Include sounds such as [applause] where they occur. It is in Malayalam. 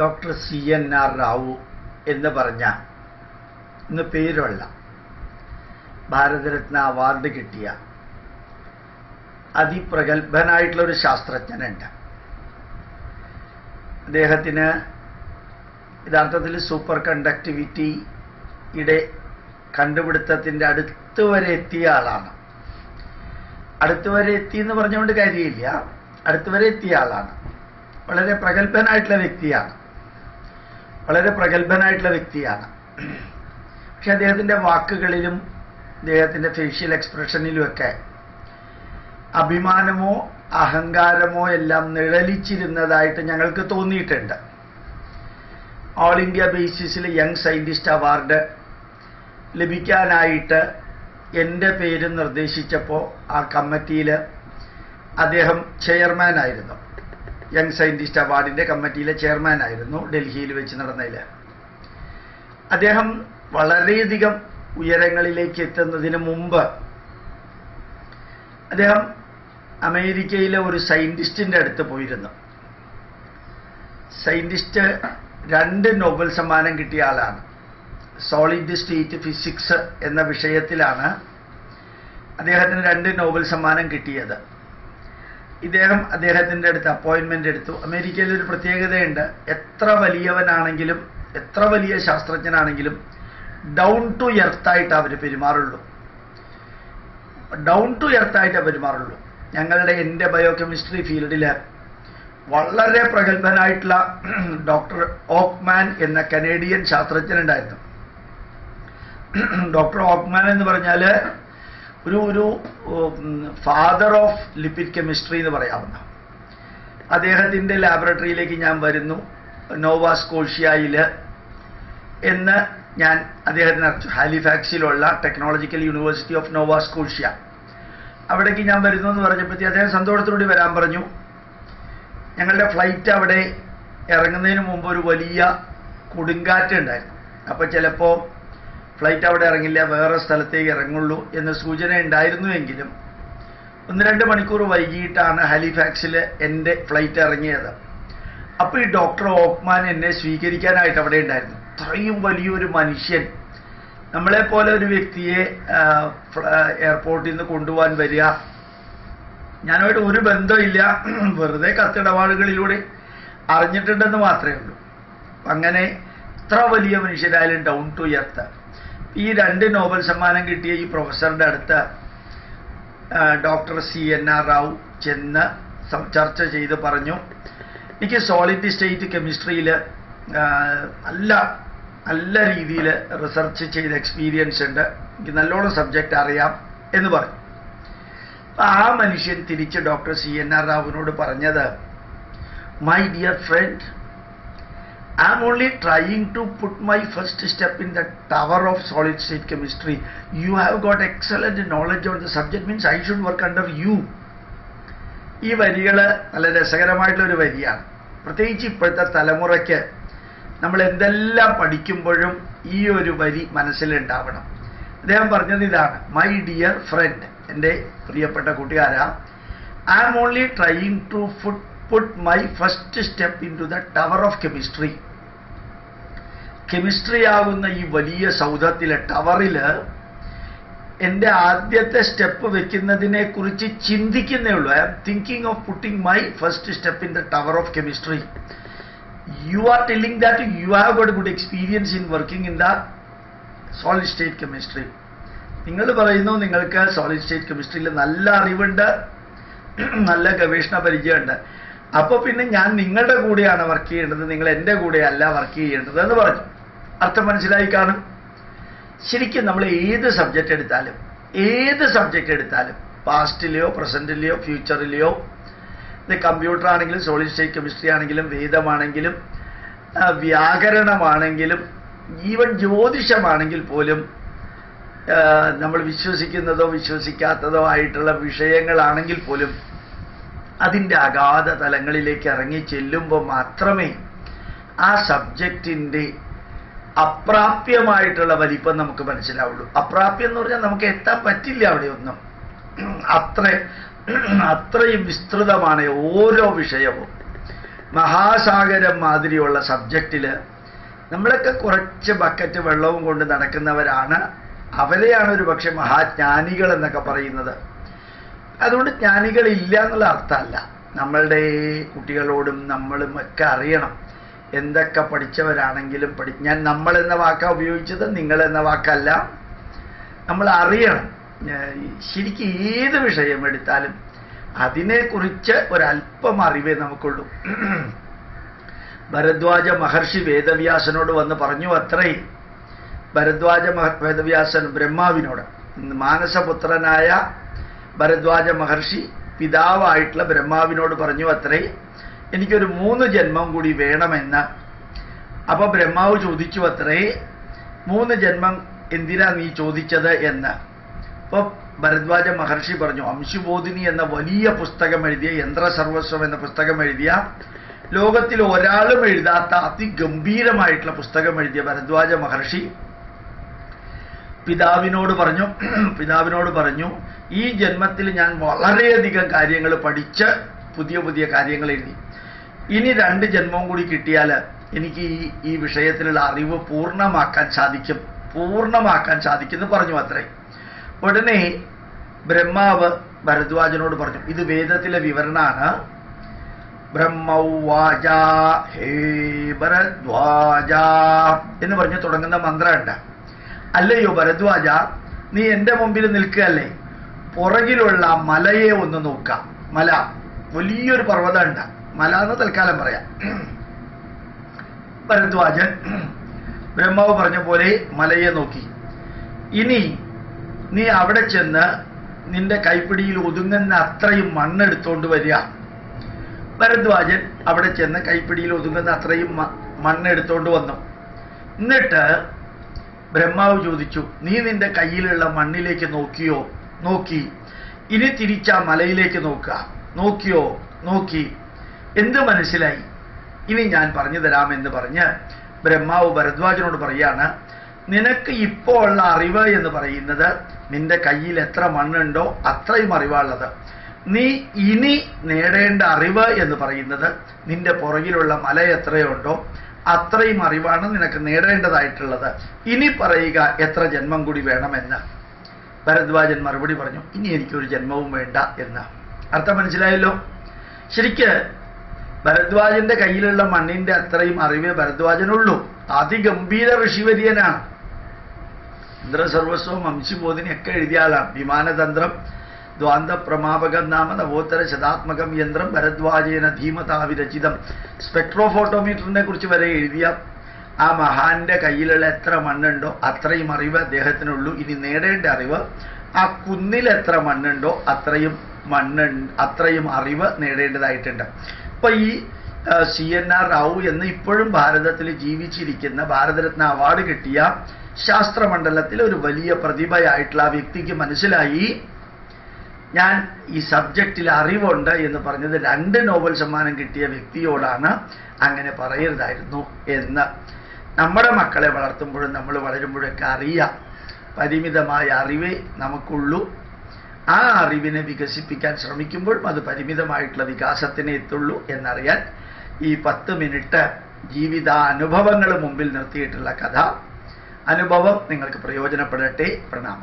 Doctor C N R Rao എന്ന് പറഞ്ഞ ഇന്ന് പേരുള്ള ഭാരതരത്ന അവാർഡ് കിട്ടിയ അതിപ്രഗത്ഭനായിട്ടുള്ള ഒരു ശാസ്ത്രജ്ഞനുണ്ട്. അദ്ദേഹത്തിന് യഥാർത്ഥത്തിൽ സൂപ്പർ കണ്ടക്ടിവിറ്റിയുടെ കണ്ടുപിടുത്തത്തിന്റെ അടുത്ത് വരെ എത്തിയ ആളാണ്. അടുത്ത് വരെ എത്തി എന്ന് പറഞ്ഞുകൊണ്ട് കാര്യമില്ല. അടുത്ത് വരെ എത്തിയ ആളാണ്. വളരെ പ്രഗത്ഭനായിട്ടുള്ള വ്യക്തിയാണ്. വളരെ പ്രഗത്ഭനായിട്ടുള്ള വ്യക്തിയാണ്. പക്ഷെ അദ്ദേഹത്തിന്റെ വാക്കുകളിലും അദ്ദേഹത്തിന്റെ ഫേഷ്യൽ എക്സ്പ്രഷനിലുമൊക്കെ അഭിമാനമോ അഹങ്കാരമോ എല്ലാം നിഴലിച്ചിരുന്നതായിട്ട് ഞങ്ങൾക്ക് തോന്നിയിട്ടുണ്ട്. ഓൾ ഇന്ത്യ ബേസിസിൽ യങ് സയന്റിസ്റ്റ് അവാർഡ് ലഭിക്കാനായിട്ട് എന്റെ പേര് നിർദ്ദേശിച്ചപ്പോൾ ആ കമ്മിറ്റിയിൽ അദ്ദേഹം ചെയർമാൻ ആയിരുന്നു യങ് സയന്റിസ്റ്റ് അവാർഡിന്റെ കമ്മിറ്റിയിലെ ചെയർമാൻ ആയിരുന്നു ഡൽഹിയിൽ വെച്ച് നടന്നതിൽ. അദ്ദേഹം വളരെയധികം ഉയരങ്ങളിലേക്ക് എത്തുന്നതിന് മുമ്പ് അദ്ദേഹം അമേരിക്കയിലെ ഒരു സയന്റിസ്റ്റിന്റെ അടുത്ത് പോയിരുന്നു. സയന്റിസ്റ്റ് രണ്ട് നോബൽ സമ്മാനം കിട്ടിയ ആളാണ്. സോളിഡ് സ്റ്റേറ്റ് ഫിസിക്സ് എന്ന വിഷയത്തിലാണ് അദ്ദേഹത്തിന് രണ്ട് നോബൽ സമ്മാനം കിട്ടിയത്. ഇദ്ദേഹം അദ്ദേഹത്തിന്റെ അടുത്ത് അപ്പോയിൻമെന്റ് എടുത്തു. അമേരിക്കയിൽ ഒരു പ്രത്യേകതയുണ്ട്. എത്ര വലിയവനാണെങ്കിലും എത്ര വലിയ ശാസ്ത്രജ്ഞനാണെങ്കിലും ഡൗൺ ടു എർത്തായിട്ട് അവർ പെരുമാറുള്ളൂ. ഡൗൺ ടു എർത്തായിട്ട് പെരുമാറുള്ളൂ. ഞങ്ങളുടെ എന്റെ ബയോകെമിസ്ട്രി ഫീൽഡിൽ വളരെ പ്രഗത്ഭനായിട്ടുള്ള [clears throat] ഡോക്ടർ ഓക്മാൻ എന്ന കനേഡിയൻ ശാസ്ത്രജ്ഞനുണ്ടായിരുന്നു. [clears throat] ഡോക്ടർ ഓക്മാൻ എന്ന് പറഞ്ഞാൽ ഒരു ഒരു ഫാദർ ഓഫ് ലിപ്പിഡ് കെമിസ്ട്രി എന്ന് പറയാവുന്ന. അദ്ദേഹത്തിന്റെ ലാബറട്ടറിയിലേക്ക് ഞാൻ വരുന്നു. നോവാ എന്ന് ഞാൻ അദ്ദേഹത്തിന് ഹാലിഫാക്സിലുള്ള Technological University of Nova Scotia അവിടേക്ക് ഞാൻ വരുന്നു എന്ന് പറഞ്ഞപ്പോഴത്തേക്ക് അദ്ദേഹം സന്തോഷത്തോടെ വരാൻ പറഞ്ഞു. ഞങ്ങളുടെ ഫ്ലൈറ്റ് അവിടെ ഇറങ്ങുന്നതിന് മുമ്പ് ഒരു വലിയ കൊടുങ്കാറ്റ് ഉണ്ടായിരുന്നു. അപ്പോൾ ചിലപ്പോൾ ഫ്ലൈറ്റ് അവിടെ ഇറങ്ങില്ല വേറെ സ്ഥലത്തേക്ക് ഇറങ്ങുള്ളൂ എന്ന സൂചന ഉണ്ടായിരുന്നുവെങ്കിലും ഒന്ന് രണ്ട് മണിക്കൂർ വൈകിട്ടാണ് ഹാലിഫാക്സിൽ എന്റെ ഫ്ലൈറ്റ് ഇറങ്ങിയത്. അപ്പോൾ ഈ ഡോക്ടർ ഓക്മാൻ എന്നെ സ്വീകരിക്കാനായിട്ട് അവിടെ ഉണ്ടായിരുന്നു. അത്രയും വലിയൊരു മനുഷ്യൻ. നമ്മളെപ്പോലെ ഒരു വ്യക്തിയെ എയർപോർട്ടിൽ നിന്ന് കൊണ്ടുപോകാൻ വരിക. ഞാനുമായിട്ട് ഒരു ബന്ധമില്ല. വെറുതെ കത്തിടപാടുകളിലൂടെ അറിഞ്ഞിട്ടുണ്ടെന്ന് മാത്രമേ ഉള്ളൂ. അങ്ങനെ ഇത്ര വലിയ മനുഷ്യരായാലും ഡൗൺ ടു എർത്ത് ഈ രണ്ട് നോബൽ സമ്മാനം കിട്ടിയ ഈ പ്രൊഫസറുടെ അടുത്ത് doctor C N R Rao ചെന്ന് ചർച്ച ചെയ്ത് പറഞ്ഞു. എനിക്ക് സോളിഡ് സ്റ്റേറ്റ് കെമിസ്ട്രിയിൽ നല്ല നല്ല രീതിയിൽ റിസർച്ച് ചെയ്ത എക്സ്പീരിയൻസ് ഉണ്ട്. എനിക്ക് നല്ലോണം സബ്ജക്റ്റ് അറിയാം എന്ന് പറഞ്ഞു. ആ മനുഷ്യൻ തിരിച്ച് ഡോക്ടർ സി എൻ ആർ റാവുവിനോട് പറഞ്ഞത് my dear friend am only trying to put my first step in the tower of solid state chemistry you have got excellent knowledge on the subject means I should work under you ഈ വരികൾ നല്ല രസകരമായിട്ടുള്ള ഒരു വരിയാണ്. പ്രത്യേകിച്ച് ഇപ്പോഴത്തെ തലമുറയ്ക്ക് നമ്മൾ എന്തെല്ലാം പഠിക്കുമ്പോഴും ഈ ഒരു വരി മനസ്സിലുണ്ടാവണം. അദ്ദേഹം പറഞ്ഞത് ഇതാണ് മൈ ഡിയർ ഫ്രണ്ട് എന്റെ പ്രിയപ്പെട്ട കൂട്ടുകാരാ I am only trying to food put my first step in to the tower of chemistry chemistry ആകുന്ന ഈ വലിയ സൗധത്തിലെ ടവറിൽ എന്റെ ആദ്യത്തെ സ്റ്റെപ്പ് വെക്കുന്നതിനെ കുറിച്ച് ചിന്തിക്കുന്നേ ഉള്ളൂ. I am thinking of putting my first step in the tower of chemistry you are telling that you have got good experience in working in the solid state chemistry നിങ്ങൾ പറയുന്നു നിങ്ങൾക്ക് സോളിഡ് സ്റ്റേറ്റ് കെമിസ്ട്രിയിൽ നല്ല അറിവുണ്ട് നല്ല ഗവേഷണ പരിചയമുണ്ട്. അപ്പോൾ പിന്നെ ഞാൻ നിങ്ങളുടെ കൂടെയാണ് വർക്ക് ചെയ്യേണ്ടത് നിങ്ങൾ എന്റെ കൂടെയല്ല വർക്ക് ചെയ്യേണ്ടത് എന്ന് പറഞ്ഞു. അർത്ഥം മനസ്സിലായി കാണും ശരിക്കും നമ്മൾ ഏത് സബ്ജക്റ്റ് എടുത്താലും ഏത് സബ്ജക്റ്റ് എടുത്താലും പാസ്റ്റിലെയോ പ്രസന്റിലെയോ ഫ്യൂച്ചറിലെയോ ഇത് കമ്പ്യൂട്ടർ ആണെങ്കിലും സോളിഡ് സ്റ്റേറ്റ് കെമിസ്ട്രി ആണെങ്കിലും വേദമാണെങ്കിലും വ്യാകരണമാണെങ്കിലും ഈവൻ ജ്യോതിഷമാണെങ്കിൽ പോലും നമ്മൾ വിശ്വസിക്കുന്നതോ വിശ്വസിക്കാത്തതോ ആയിട്ടുള്ള വിഷയങ്ങളാണെങ്കിൽ പോലും അതിന്റെ അഗാധ തലങ്ങളിലേക്ക് ഇറങ്ങി ചെല്ലുമ്പോൾ മാത്രമേ ആ സബ്ജക്റ്റിന്റെ അപ്രാപ്യമായിട്ടുള്ള വലിപ്പം നമുക്ക് മനസ്സിലാവുള്ളൂ. അപ്രാപ്യം എന്ന് പറഞ്ഞാൽ നമുക്ക് എത്താൻ പറ്റില്ല അവിടെ ഒന്നും. അത്ര അത്രയും വിസ്തൃതമാണ് ഓരോ വിഷയവും. മഹാസാഗരം മാതിരിയുള്ള സബ്ജക്റ്റിൽ നമ്മളൊക്കെ കുറച്ച് ബക്കറ്റ് വെള്ളവും കൊണ്ട് നടക്കുന്നവരാണ്. അവരെയാണ് ഒരു പക്ഷെ മഹാജ്ഞാനികൾ എന്നൊക്കെ പറയുന്നത്. അതുകൊണ്ട് ജ്ഞാനികളില്ല എന്നുള്ള അർത്ഥമല്ല. നമ്മളുടെ കുട്ടികളോടും നമ്മളും ഒക്കെ അറിയണം. എന്തൊക്കെ പഠിച്ചവരാണെങ്കിലും പഠി ഞാൻ നമ്മൾ എന്ന വാക്കാണ് ഉപയോഗിച്ചത് നിങ്ങൾ എന്ന വാക്കല്ല. നമ്മൾ അറിയണം. ശരിക്കും ഏത് വിഷയം എടുത്താലും അതിനെക്കുറിച്ച് ഒരല്പം അറിവേ നമുക്കുള്ളൂ. ഭരദ്വാജ മഹർഷി വേദവ്യാസനോട് വന്ന് പറഞ്ഞു അത്രേ. ഭരദ്വാജ വേദവ്യാസൻ ബ്രഹ്മാവിനോട്. മാനസപുത്രനായ ഭരദ്വാജ മഹർഷി പിതാവായിട്ടുള്ള ബ്രഹ്മാവിനോട് പറഞ്ഞു അത്രേ. എനിക്കൊരു മൂന്ന് ജന്മം കൂടി വേണമെന്ന്. അപ്പൊ ബ്രഹ്മാവ് ചോദിച്ചു അത്രേ മൂന്ന് ജന്മം എന്തിനാ നീ ചോദിച്ചത് എന്ന്. അപ്പൊ ഭരദ്വാജ മഹർഷി പറഞ്ഞു അംശുബോധിനി എന്ന വലിയ പുസ്തകം എഴുതിയ യന്ത്രസർവസ്വം എന്ന പുസ്തകം എഴുതിയ ലോകത്തിൽ ഒരാളും എഴുതാത്ത അതിഗംഭീരമായിട്ടുള്ള പുസ്തകം എഴുതിയ ഭരദ്വാജ മഹർഷി പിതാവിനോട് പറഞ്ഞു [clears throat] പിതാവിനോട് പറഞ്ഞു ഈ ജന്മത്തിൽ ഞാൻ വളരെയധികം കാര്യങ്ങൾ പഠിച്ച് പുതിയ പുതിയ കാര്യങ്ങൾ എഴുതി. ഇനി രണ്ട് ജന്മവും കൂടി കിട്ടിയാൽ എനിക്ക് ഈ ഈ വിഷയത്തിലുള്ള അറിവ് പൂർണമാക്കാൻ സാധിക്കും. പൂർണമാക്കാൻ സാധിക്കും എന്ന് പറഞ്ഞു അത്രേ ഉടനെ ബ്രഹ്മാവ് ഭരദ്വാജനോട് പറഞ്ഞു ഇത് വേദത്തിലെ വിവരണമാണ്. ബ്രഹ്മവാച ഹേ ഭരദ്വാജ എന്ന് പറഞ്ഞ് തുടങ്ങുന്ന മന്ത്രമുണ്ട്. അല്ലയോ ഭരദ്വാജ നീ എന്റെ മുമ്പിൽ നിൽക്കുകയല്ലേ? പുറകിലുള്ള മലയെ ഒന്ന് നോക്കാം മല വലിയൊരു പർവതമുണ്ട്. മല എന്ന് തൽക്കാലം പറയാം. ഭരദ്വാജൻ ബ്രഹ്മാവ് പറഞ്ഞ പോലെ മലയെ നോക്കി. ഇനി നീ അവിടെ ചെന്ന് നിന്റെ കൈപ്പിടിയിൽ ഒതുങ്ങുന്ന അത്രയും മണ്ണെടുത്തോണ്ട് വരിക. ഭരദ്വാജൻ അവിടെ ചെന്ന് കൈപ്പിടിയിൽ ഒതുങ്ങുന്ന അത്രയും മണ്ണെടുത്തോണ്ട് വന്നു. എന്നിട്ട് ബ്രഹ്മാവ് ചോദിച്ചു നീ നിന്റെ കയ്യിലുള്ള മണ്ണിലേക്ക് നോക്കിയോ? നോക്കി. ഇനി തിരിച്ച മലയിലേക്ക് നോക്കുക. നോക്കിയോ? നോക്കി. എന്ത് മനസ്സിലായി? ഇനി ഞാൻ പറഞ്ഞു തരാമെന്ന് പറഞ്ഞ് ബ്രഹ്മാവ് ഭരദ്വാജനോട് പറയാണ് നിനക്ക് ഇപ്പോൾ ഉള്ള അറിവ് എന്ന് പറയുന്നത് നിന്റെ കയ്യിൽ എത്ര മണ്ണുണ്ടോ അത്രയും അറിവാണുള്ളത്. നീ ഇനി നേടേണ്ട അറിവ് എന്ന് പറയുന്നത് നിന്റെ പുറകിലുള്ള മല എത്രയുണ്ടോ അത്രയും അറിവാണ് നിനക്ക് നേടേണ്ടതായിട്ടുള്ളത്. ഇനി പറയുക എത്ര ജന്മം കൂടി വേണമെന്ന്. ഭരദ്വാജൻ മറുപടി പറഞ്ഞു ഇനി എനിക്കൊരു ജന്മവും വേണ്ട എന്ന്. അർത്ഥം മനസ്സിലായല്ലോ? ശരിക്ക് ഭരദ്വാജന്റെ കയ്യിലുള്ള മണ്ണിന്റെ അത്രയും അറിവേ ഭരദ്വാജനുള്ളൂ. അതിഗംഭീര ഋഷിവര്യനാണ്. ഇന്ദ്രസർവസ്വം വംശിബോധിനിയൊക്കെ എഴുതിയ ആളാണ്. വിമാനതന്ത്രം ദ്വാന്ത പ്രമാപകം നാമ നവോത്തര ശതാത്മകം യന്ത്രം ഭരദ്വാജേന ധീമതാ വിരചിതം സ്പെക്ട്രോ ഫോട്ടോമീറ്ററിനെ കുറിച്ച് വരെ എഴുതിയ ആ മഹാന്റെ കയ്യിലുള്ള എത്ര മണ്ണുണ്ടോ അത്രയും അറിവ് അദ്ദേഹത്തിനുള്ളൂ. ഇനി നേടേണ്ട അറിവ് ആ കുന്നിൽ എത്ര മണ്ണുണ്ടോ അത്രയും മണ്ണ് അത്രയും അറിവ് നേടേണ്ടതായിട്ടുണ്ട്. അപ്പൊ ഈ സി എൻ ആർ റാവു എന്ന് ഇപ്പോഴും ഭാരതത്തിൽ ജീവിച്ചിരിക്കുന്ന ഭാരതരത്ന അവാർഡ് കിട്ടിയ ശാസ്ത്രമണ്ഡലത്തിൽ ഒരു വലിയ പ്രതിഭയായിട്ടുള്ള ആ വ്യക്തിക്ക് മനസ്സിലായി. ഞാൻ ഈ സബ്ജക്റ്റിൽ അറിവുണ്ട് എന്ന് പറഞ്ഞത് രണ്ട് നോബൽ സമ്മാനം കിട്ടിയ വ്യക്തിയോടാണ് അങ്ങനെ പറയരുതായിരുന്നു എന്ന്. നമ്മുടെ മക്കളെ വളർത്തുമ്പോഴും നമ്മൾ വളരുമ്പോഴൊക്കെ അറിയാം. പരിമിതമായ അറിവേ നമുക്കുള്ളൂ. ആ അറിവിനെ വികസിപ്പിക്കാൻ ശ്രമിക്കുമ്പോഴും അത് പരിമിതമായിട്ടുള്ള വികാസത്തിനെ എത്തുള്ളൂ എന്നറിയാൻ ഈ പത്ത് മിനിറ്റ് ജീവിതാനുഭവങ്ങൾ മുമ്പിൽ നിർത്തിയിട്ടുള്ള കഥ. അനുഭവം നിങ്ങൾക്ക് പ്രയോജനപ്പെടട്ടെ. പ്രണാമം.